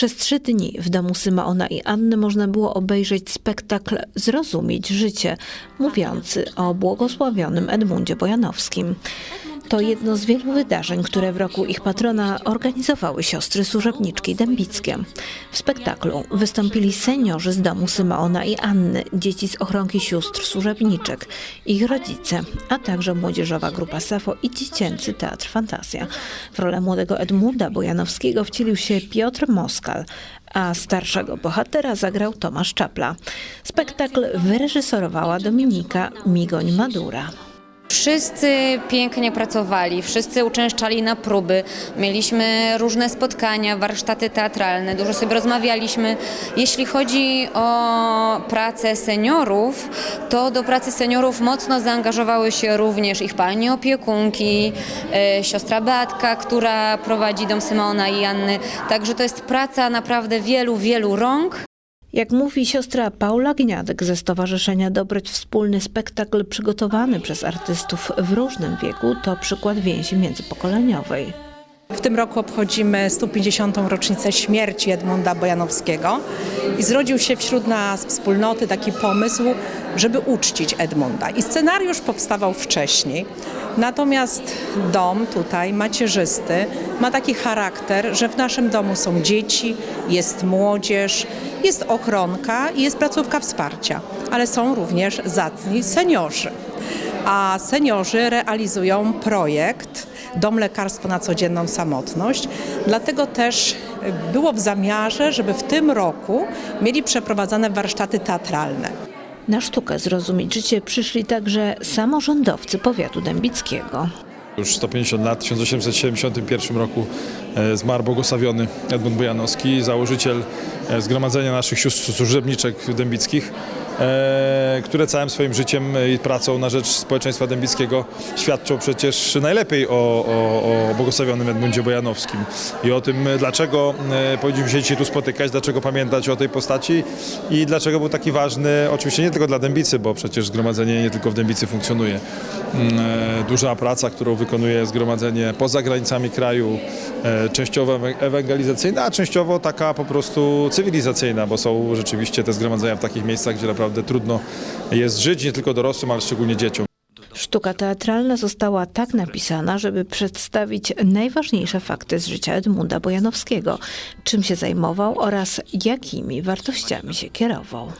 Przez trzy dni w domu Symeona i Anny można było obejrzeć spektakl Zrozumieć życie, mówiący o błogosławionym Edmundzie Bojanowskim. To jedno z wielu wydarzeń, które w roku ich patrona organizowały siostry służebniczki dębickie. W spektaklu wystąpili seniorzy z domu Symeona i Anny, dzieci z ochronki sióstr służebniczek, ich rodzice, a także młodzieżowa grupa Safo i dziecięcy teatr Fantazja. W rolę młodego Edmunda Bojanowskiego wcielił się Piotr Moskal, a starszego bohatera zagrał Tomasz Czapla. Spektakl wyreżyserowała Dominika Migoń-Madura. Wszyscy pięknie pracowali, wszyscy uczęszczali na próby, mieliśmy różne spotkania, warsztaty teatralne, dużo sobie rozmawialiśmy. Jeśli chodzi o pracę seniorów, to do pracy seniorów mocno zaangażowały się również ich panie opiekunki, e, siostra Beatka, która prowadzi dom Symona i Janny. Także to jest praca naprawdę wielu, wielu rąk. Jak mówi siostra Paula Gniadek ze Stowarzyszenia Dobroć Wspólny spektakl przygotowany przez artystów w różnym wieku to przykład więzi międzypokoleniowej. W tym roku obchodzimy 150. rocznicę śmierci Edmunda Bojanowskiego i zrodził się wśród nas wspólnoty taki pomysł, żeby uczcić Edmunda. I scenariusz powstawał wcześniej. Natomiast dom tutaj macierzysty ma taki charakter, że w naszym domu są dzieci, jest młodzież, jest ochronka i jest placówka wsparcia, ale są również zacni seniorzy. A seniorzy realizują projekt Dom Lekarstwo na Codzienną Samotność. Dlatego też było w zamiarze, żeby w tym roku mieli przeprowadzane warsztaty teatralne. Na sztukę zrozumieć życie przyszli także samorządowcy powiatu dębickiego. Już 150 lat, w 1871 roku e, zmarł błogosławiony Edmund Bojanowski, założyciel e, Zgromadzenia naszych sióstr służebniczek dębickich, które całym swoim życiem i pracą na rzecz społeczeństwa dębickiego świadczą przecież najlepiej o, o, o błogosławionym Edmundzie Bojanowskim i o tym, dlaczego e, powinniśmy się dzisiaj tu spotykać, dlaczego pamiętać o tej postaci i dlaczego był taki ważny, oczywiście nie tylko dla Dębicy, bo przecież zgromadzenie nie tylko w Dębicy funkcjonuje. Mm, e, Duża praca, którą wykonuje zgromadzenie poza granicami kraju, e, częściowo ewangelizacyjna, a częściowo taka po prostu cywilizacyjna, bo są rzeczywiście te zgromadzenia w takich miejscach, gdzie naprawdę trudno jest żyć, nie tylko dorosłym, ale szczególnie dzieciom. Sztuka teatralna została tak napisana, żeby przedstawić najważniejsze fakty z życia Edmunda Bojanowskiego, czym się zajmował oraz jakimi wartościami się kierował.